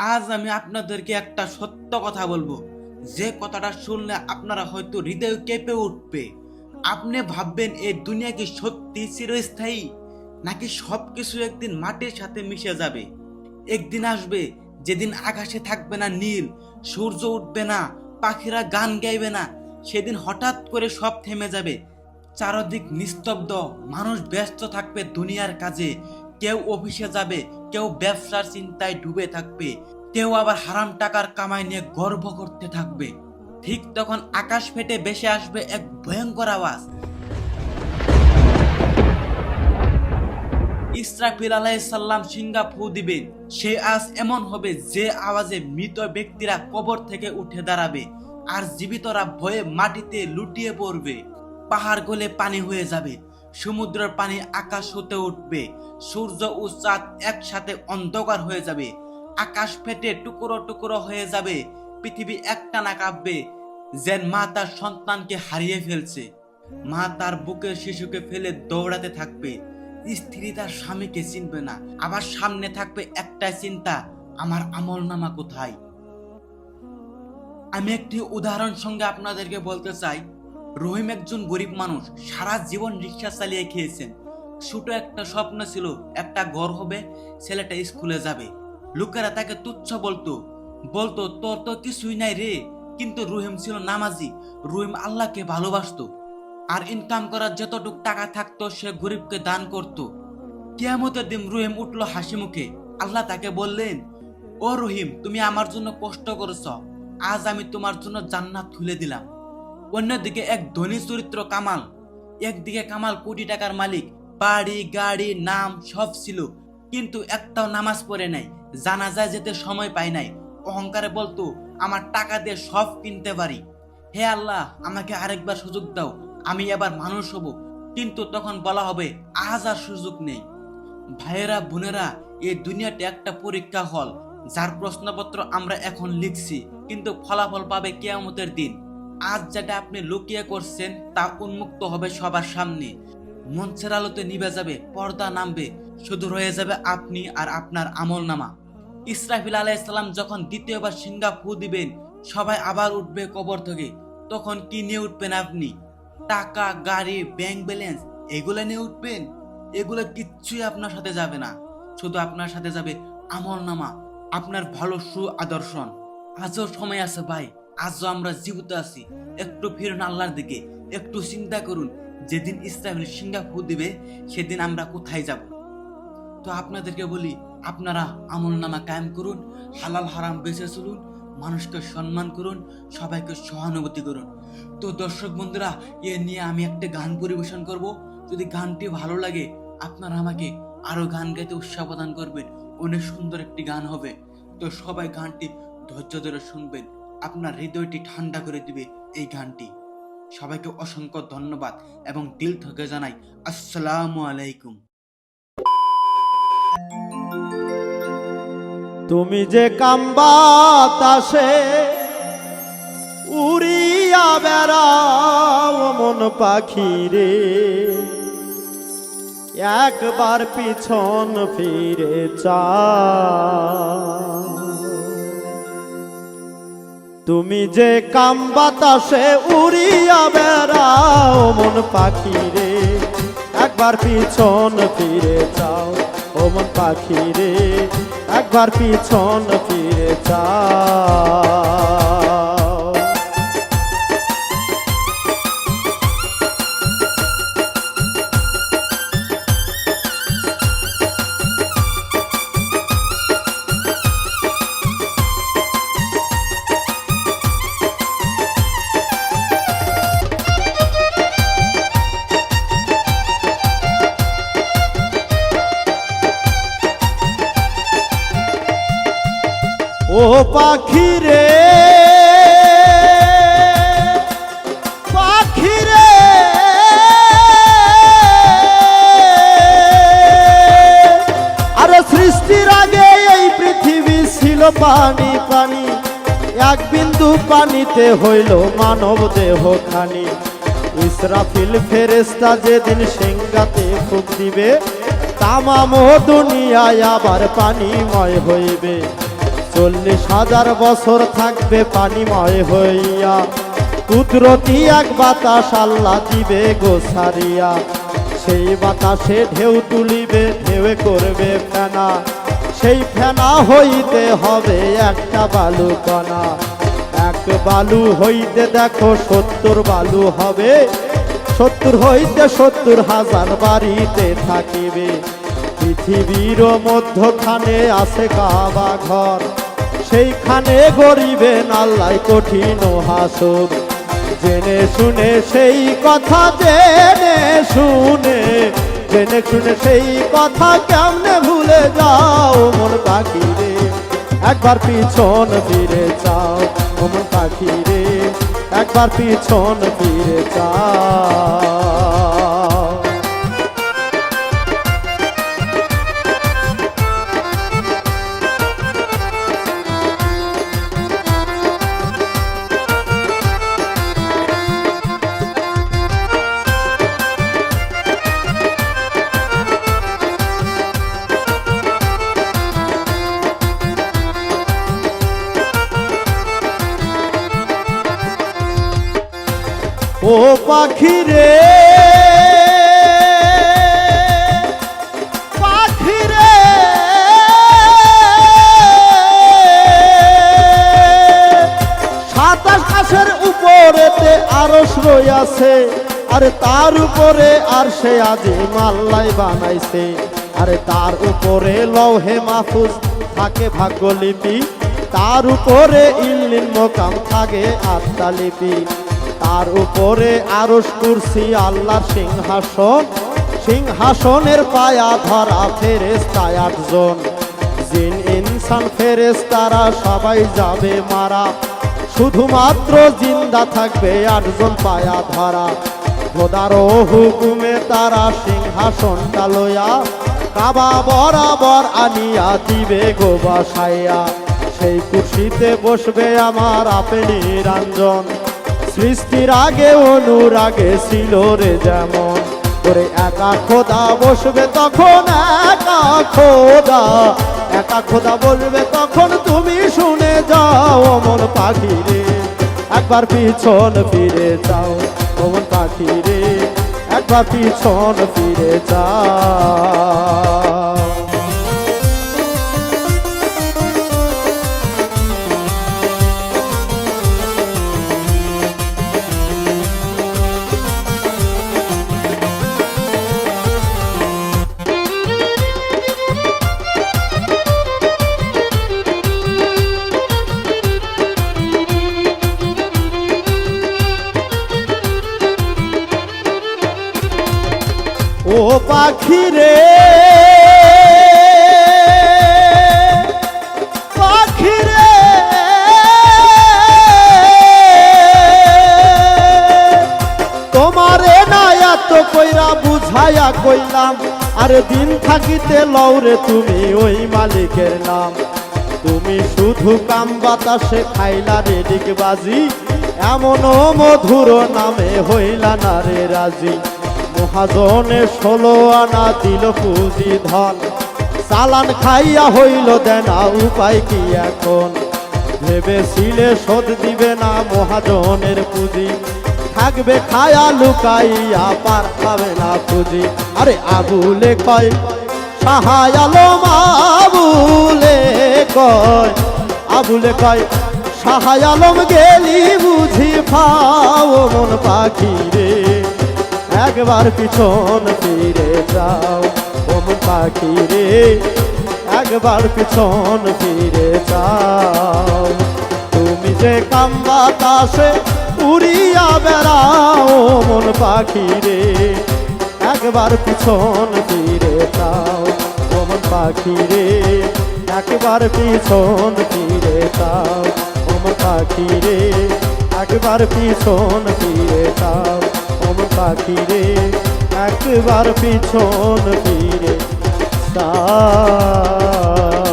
আজ আমি আপনাদেরকে একটা সত্য কথা বলব। যে কথাটা শুনলে আপনারা হয়তো হৃদয় কেঁপে উঠবে। আপনি ভাববেন এই দুনিয়া কি সত্যি চিরস্থায়ী? নাকি সব কিছু একদিন মাটির সাথে মিশে যাবে? একদিন আসবে, যেদিন আকাশে থাকবে না নীল, সূর্য উঠবে না, পাখিরা গান গাইবে না। সেদিন হঠাৎ করে সব থেমে যাবে। চারদিক নিস্তব্ধ, মানুষ ব্যস্ত থাকবে দুনিয়ার কাজে, কেউ অফিসে যাবে কেউ ব্যবসার চিন্তায় ডুবে থাকবে, কেউ আবার হারাম টাকার কামাই নিয়ে গর্ব করতে থাকবে। ঠিক তখন আকাশ ফেটে বেশে আসবে এক ভয়ঙ্কর আওয়াজ। ইসরাফিল আলাইসাল্লাম সিঙ্গা ফু দিবেন সে আজ এমন হবে যে আওয়াজে মৃত ব্যক্তিরা কবর থেকে উঠে দাঁড়াবে আর জীবিতরা ভয়ে মাটিতে লুটিয়ে পড়বে, পাহাড় গলে পানি হয়ে যাবে। সমুদ্রের পানি আকাশ হতে উঠবে। সূর্য ও চাঁদ একসাথে অন্ধকার হয়ে যাবে। আকাশ ফেটে টুকরো টুকরো হয়ে যাবে। পৃথিবী একটানা কাঁপবে। যেন মা তার সন্তানকে হারিয়ে ফেলছে। মা তার বুকের শিশুকে ফেলে দৌড়াতে থাকবে। স্ত্রী তার স্বামীকে চিনবে না। আবার সামনে থাকবে একটাই চিন্তা, আমার আমল নামা কোথায়? আমি একটি উদাহরণ সঙ্গে আপনাদেরকে বলতে চাই। রহিম একজন গরিব মানুষ। সারা জীবন রিক্সা চালিয়ে খেয়েছেন। ছোট একটা স্বপ্ন ছিল, একটা ঘর হবে, ছেলেটা স্কুলে যাবে। লোকেরা তাকে তুচ্ছ বলতো বলতো, তোর তো কিছুই নাই রে। কিন্তু রহিম ছিল নামাজি। রহিম আল্লাহকে ভালোবাসতো। আর ইনকাম করার যতটুক টাকা থাকতো, সে গরিবকে দান করত। কিয়ামতের দিন রহিম উঠল হাসি মুখে। আল্লাহ তাকে বললেন, ও রহিম, তুমি আমার জন্য কষ্ট করেছ। আজ আমি তোমার জন্য জান্নাত খুলে দিলাম। অন্যদিকে এক ধনী চরিত্র কামাল। একদিকে কামাল কোটি টাকার মালিক। বাড়ি, গাড়ি, নাম সব ছিল, কিন্তু একটাও নামাজ পড়ে নাই, জানাজায় যেতে সময় পায় নাই। অহংকারে বলতো, আমার টাকা দিয়ে সব কিনতে পারি। হে আল্লাহ, আমাকে আরেকবার সুযোগ দাও, আমি এবার মানুষ হব। কিন্তু তখন বলা হবে, আজ আর সুযোগ নেই। ভাইয়েরা, বোনেরা, এই দুনিয়াটা একটা পরীক্ষা হল, যার প্রশ্নপত্র আমরা এখন লিখছি, কিন্তু ফলাফল পাবে কেয়ামতের দিন। আজ যেটা আপনি লুকিয়ে করছেন, তা উন্মুক্ত হবে সবার সামনে। মঞ্চের আলোতে নিভে যাবে, পর্দা নামবে শুধু রয়ে যাবে আপনি আর আপনার আমল নামা। ইসরাফিল আলাইসাল্লাম যখন দ্বিতীয়বার সিঙ্গা ফু দিবেন, সবাই আবার উঠবে কবর থেকে। তখন কি নিয়ে উঠবেন আপনি? টাকা, গাড়ি ব্যাংক ব্যালেন্স এগুলো নিয়ে উঠবেন? এগুলো কিচ্ছুই আপনার সাথে যাবে না। শুধু আপনার সাথে যাবে আমল নামা, আপনার ভালো সু আদর্শন আজও সময় আছে ভাই। আজও আমরা জীবিত আছি। একটু ফিরুন আল্লাহর দিকে, একটু চিন্তা করুন, যেদিন ইসলামের সিঙ্গা ফু দিবে, সেদিন আমরা কোথায় যাব? তো আপনাদেরকে বলি, আপনারা আমল নামা কায়েম করুন, হালাল হারাম বেঁচে চলুন, মানুষকে সম্মান করুন, সবাইকে সহানুভূতি করুন। তো দর্শক বন্ধুরা, এ নিয়ে আমি একটা গান পরিবেশন করব। যদি গানটি ভালো লাগে, আপনারা আমাকে আরও গান গাইতে উৎসাহ প্রদান করবেন। অনেক সুন্দর একটি গান হবে। তো সবাই গানটি ধৈর্য ধরে শুনবেন। আপনার হৃদয়টি ঠান্ডা করে দিবে এই গানটি। সবাইকে অসংখ্য ধন্যবাদ এবং দিল থেকে জানাই, আসসালামু আলাইকুম। তুমি যে কাম্বা তাসে উড়িয়া বেড়াও মন পাখি রে। একবার পিছন ফিরে চা তুমি যে কাম বাতাসে উড়িয়া বেড়াও, মন পাখি রে, একবার পিছন ফিরে যাও। ও মন পাখি রে, একবার পিছন ফিরে যাও। পানি পানি, এক বিন্দু পানিতে হইল মানব দেহ খানি ইসরাফিল ফেরেস্তা যেদিন সিংগাতে ফুক দিবে, তামাম দুনিয়ায় আবার পানিময় হইবে। চল্লিশ হাজার বছর থাকবে পানিময় হইয়া। কুদরতি এক বাতাস আল্লাহ দিবে গোসারিয়া সেই বাতাসে ঢেউ তুলিবে, ঢেউ করবে ফেনা। সেই ফেনা হইতে হবে একটা বালু কণা এক বালু হইতে দেখো সত্তর বালু হবে। সত্তর হইতে সত্তর হাজার বাড়িতে থাকিবে। পৃথিবীর মধ্যখানে আছে কাবা ঘর। সেইখানে গরিবেন আল্লাহ কঠিন হাসর। জেনে শুনে সেই কথা জেনে শুনে জেনে শুনে সেই কথা কেমনে ভুলে যাও? মন পাখি রে, একবার পিছন ফিরে যাও। মন পাখি রে, একবার পিছন ফিরে যাও। ও পাখি রে। পাখি রে। সাতাশ আকাশের উপরেতে আরস রইয়াছে, আরে তার উপরে আর সে আজি মাল্লাই বানাইছে। আরে তার উপরে লৌহে মাহফুজ থাকে ভাগ্যলিপি, তার উপরে ইল্লিন মোকাম থাকে আত্মালিপি। তার উপরে আরস কুরসি আল্লাহ সিংহাসন। সিংহাসনের পায়া ধরা ফেরেস্তায় আটজন। জিন, ইনসান ফেরেস্তারা সবাই যাবে মারা। শুধুমাত্র জিন্দা থাকবে আটজন পায়া ধরা। খোদার হুকুমে তারা সিংহাসনটা লইয়া কাবা বরাবর আনিয়া দিবে গো বাসাইয়া সেই কুর্সিতে বসবে আমার আপেলি রাঞ্জন সৃষ্টির আগে অনুরাগে ছিল রে যেমন। করে একা খোদা বসবে তখন একা খোদা। একা খোদা বলবে তখন তুমি শুনে যাও অমন পাখি রে। একবার পিছন ফিরে যাও অমন পাখি রে। একবার পিছন ফিরে যাও। কইলাম আরে দিন থাকিতে লওরে তুমি ওই মালিকের নাম। তুমি শুধু কাম বাতাসে খাইলা রে ডিগবাজি। এমন মধুর নামে হইলা না রে রাজি। মহাজনে ষোলো আনা দিল পুঁজি ধন। চালান খাইয়া হইল দেনা উপায় কি এখন? ভেবেছিলে শোধ দিবে না মহাজনের পুঁজি। থাকবে খায়া লুকাইয়া, পার পাবে না পুঁজি। আরে আবুলে কয়, সাহায় আলম আবুলে কয় আবুলে কয়, সাহায় আলম গেলি বুঝি পাও মন পাখি রে। একবার পিছন ফিরে যাও ওমন পাখি রে। একবার পিছন ফিরে যাও। তুমি যে কাম বাতাসে উড়িয়া বেড়াও মন পাখি রে। একবার পিছন ফিরে যাও ওমন পাখি রে। একবার পিছন ফিরে যাও ওমন পাখি রে। একবার পিছন ফিরে যাও ওমন পাখি রে। একবার পিছন ফিরে যাও